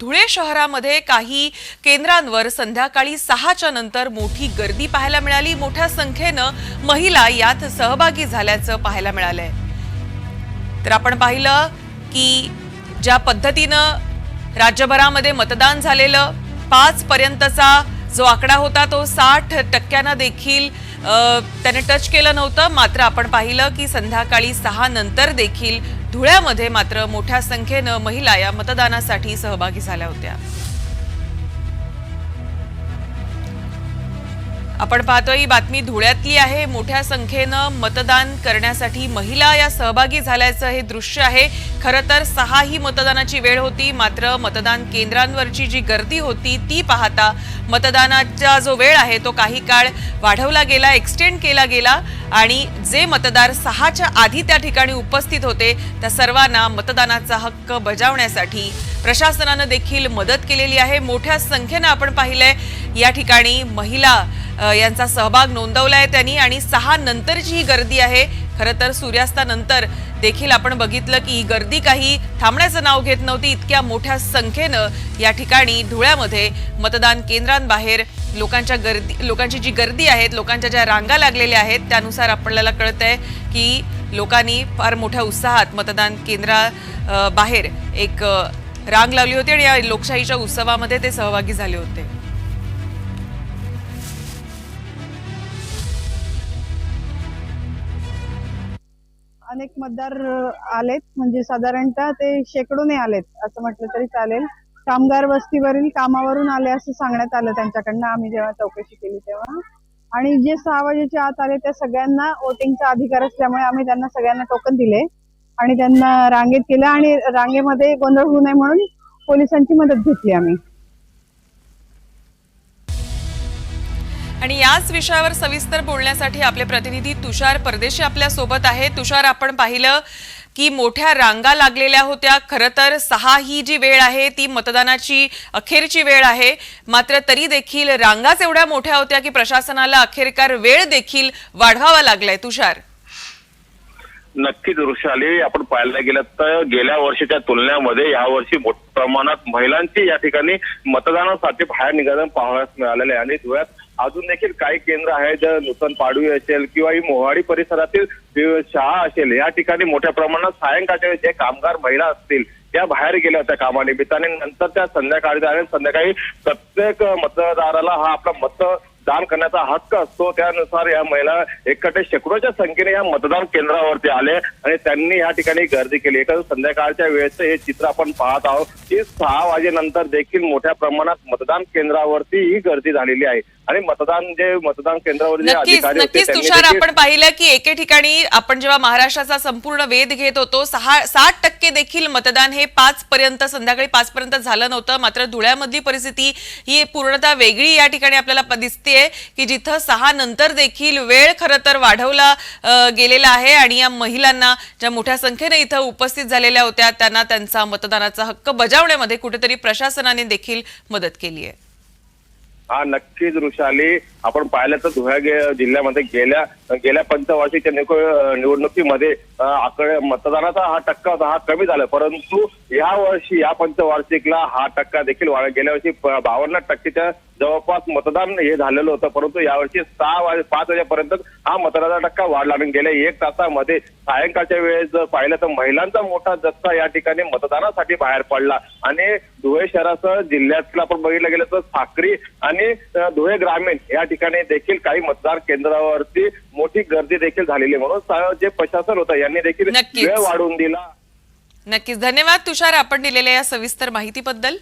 धुळे शहरामध्ये काही केंद्रांवर संध्याकाळी सहाच्या नंतर मोठी गर्दी पाहायला मिळाली. मोठ्या संख्येनं महिला यात सहभागी झाल्याचं पाहायला मिळालंय. तर आपण पाहिलं की ज्या पद्धतीनं राज्यभरामध्ये मतदान झालेलं पाच पर्यंतचा जो आकडा होता तो साठ टक्क्यानं देखील त्याने टच केलं नव्हतं. मात्र आपण पाहिलं की संध्याकाळी सहा नंतर देखील धुळ्यामध्ये मात्र मोठ्या संख्येनं महिला या मतदानासाठी सहभागी झाल्या होत्या. आपण पाहतोय ही बातमी धुळ्यातली आहे. मोठ्या संख्येनं मतदान करण्यासाठी महिला या सहभागी झाल्याचं हे दृश्य आहे. खरं तर सहा ही मतदानाची वेळ होती मात्र मतदान केंद्रांवरची जी गर्दी होती ती पाहता मतदानाचा जो वेळ आहे तो काही काळ वाढवला गेला एक्सटेंड केला गेला आणि जे मतदार सहाच्या आधी त्या ठिकाणी उपस्थित होते त्या सर्वांना मतदानाचा हक्क बजावण्यासाठी प्रशासनानं देखील मदत केलेली आहे. मोठ्या संख्येनं आपण पाहिलंय या ठिकाणी महिला यांचा सहभाग नोंदवला आहे त्यांनी आणि सहा नंतरची ही गर्दी आहे. खरं तर सूर्यास्तानंतर देखील आपण बघितलं की ही गर्दी काही थांबण्याचं नाव घेत नव्हती. इतक्या मोठ्या संख्येनं या ठिकाणी धुळ्यामध्ये मतदान केंद्रांबाहेर लोकांच्या गर्दी लोकांची जी गर्दी आहेत लोकांच्या ज्या रांगा लागलेल्या आहेत त्यानुसार आपल्याला कळत आहे की लोकांनी फार मोठ्या उत्साहात मतदान केंद्रा बाहेर एक रांग लावली होती आणि या लोकशाहीच्या उत्सवामध्ये ते सहभागी झाले होते. अनेक मतदार आलेत. म्हणजे साधारणतः ते शेकडोने आलेत असं म्हटलं तरी चालेल. कामगार वस्तीवरील कामावरून आले असं सांगण्यात आलं त्यांच्याकडनं. आम्ही जेव्हा चौकशी केली तेव्हा. आणि जे सहा वाजेच्या आत आले त्या सगळ्यांना वोटिंगचा अधिकार असल्यामुळे आम्ही त्यांना सगळ्यांना टोकन दिले. आणि त्यांना रांगेत केलं. आणि रांगेमध्ये गोंधळ होऊ नये म्हणून पोलिसांची मदत घेतली आम्ही. आणि याच विषयावर सविस्तर बोलण्यासाठी आपले प्रतिनिधी तुषार परदेशी आपल्यासोबत आहे तुषार आपण पाहिलं की मोठ्या रांगा लागलेल्या होत्या. खरं तर सहा ही जी वेळ आहे ती मतदानाची अखेरची वेळ आहे. मात्र तरी देखील रांगाच एवढ्या मोठ्या होत्या की प्रशासनाला अखेरकार वेळ देखील वाढवावा लागलाय. तुषार. नक्कीच वृषाली आपण पाहायला गेलं तर गेल्या वर्षीच्या तुलनेमध्ये यावर्षी मोठ्या प्रमाणात महिलांची या ठिकाणी मतदानासाठी बाहेर निघालं पाहण्यास मिळालेले आहे. आणि धुळ्यात अजून देखील काही केंद्र आहेत जर नूतन पाडवी असेल किंवा ही मोहाडी परिसरातील शाळा असेल या ठिकाणी मोठ्या प्रमाणात सायंकाळच्या जे कामगार महिला असतील त्या बाहेर गेल्या होत्या कामानिमित्ताने. नंतर त्या संध्याकाळी आणि संध्याकाळी प्रत्येक मतदाराला हा आपला मत दान करण्याचा हक्क असतो त्यानुसार या महिला एकटे शेकडोच्या संख्येने या मतदान केंद्रावरती आले आणि त्यांनी या ठिकाणी गर्दी केली. एका संध्याकाळच्या वेळेचं हे चित्र आपण पाहत आहोत की सहा वाजेनंतर देखील मोठ्या प्रमाणात मतदान केंद्रावरती ही गर्दी झालेली आहे. आणि मतदान जे मतदान केंद्रावर जे नक्कीच अधिकारी तुषार आपण पाहिलं की एके ठिकाणी आपण जेव्हा महाराष्ट्राचा संपूर्ण वेध घेत होतो सहा साठ टक्के देखील मतदान हे पाच पर्यंत संध्याकाळी पाच पर्यंत झालं नव्हतं. मात्र धुळ्यामधली परिस्थिती ही पूर्णतः वेगळी या ठिकाणी आपल्याला प- आहे की जिथं सहा नंतर देखील वेळ खरं तर वाढवला गेलेला आहे आणि या महिलांना ज्या मोठ्या संख्येने इथं उपस्थित झालेल्या होत्या त्यांना त्यांचा मतदानाचा हक्क बजावण्यामध्ये कुठेतरी प्रशासनाने देखील मदत केली आहे. हा नक्कीच वृषाली. आपण पाहिलं तर धुळ्या जिल्ह्यामध्ये गेल्या गेल्या पंचवार्षिकच्या निवडणुकीमध्ये आकडे मतदानाचा हा टक्का होता हा कमी झाला. परंतु या वर्षी या पंचवार्षिकला हा टक्का देखील वाढ गेल्या वर्षी बावन्न टक्केच्या जवळपास मतदान हे झालेलं होतं परंतु यावर्षी सहा वाजे पाच वाजेपर्यंत हा मतदानाचा टक्का वाढला. आणि गेल्या एक तासामध्ये सायंकाळच्या वेळेस जर पाहिलं तर महिलांचा मोठा जत्था या ठिकाणी मतदानासाठी बाहेर पडला. आणि धुळे शहरासह जिल्ह्यातलं आपण बघितलं गेलं तर साक्री आणि धुळे ग्रामीण या ठिकाणी देखील काही मतदार केंद्रावरती मोठी गर्दी देखील झालेली. म्हणून जे प्रशासन होतं यांनी देखील. वेळ वाढवून दिला. नक्कीच. धन्यवाद तुषार आपण दिलेल्या या सविस्तर माहितीबद्दल.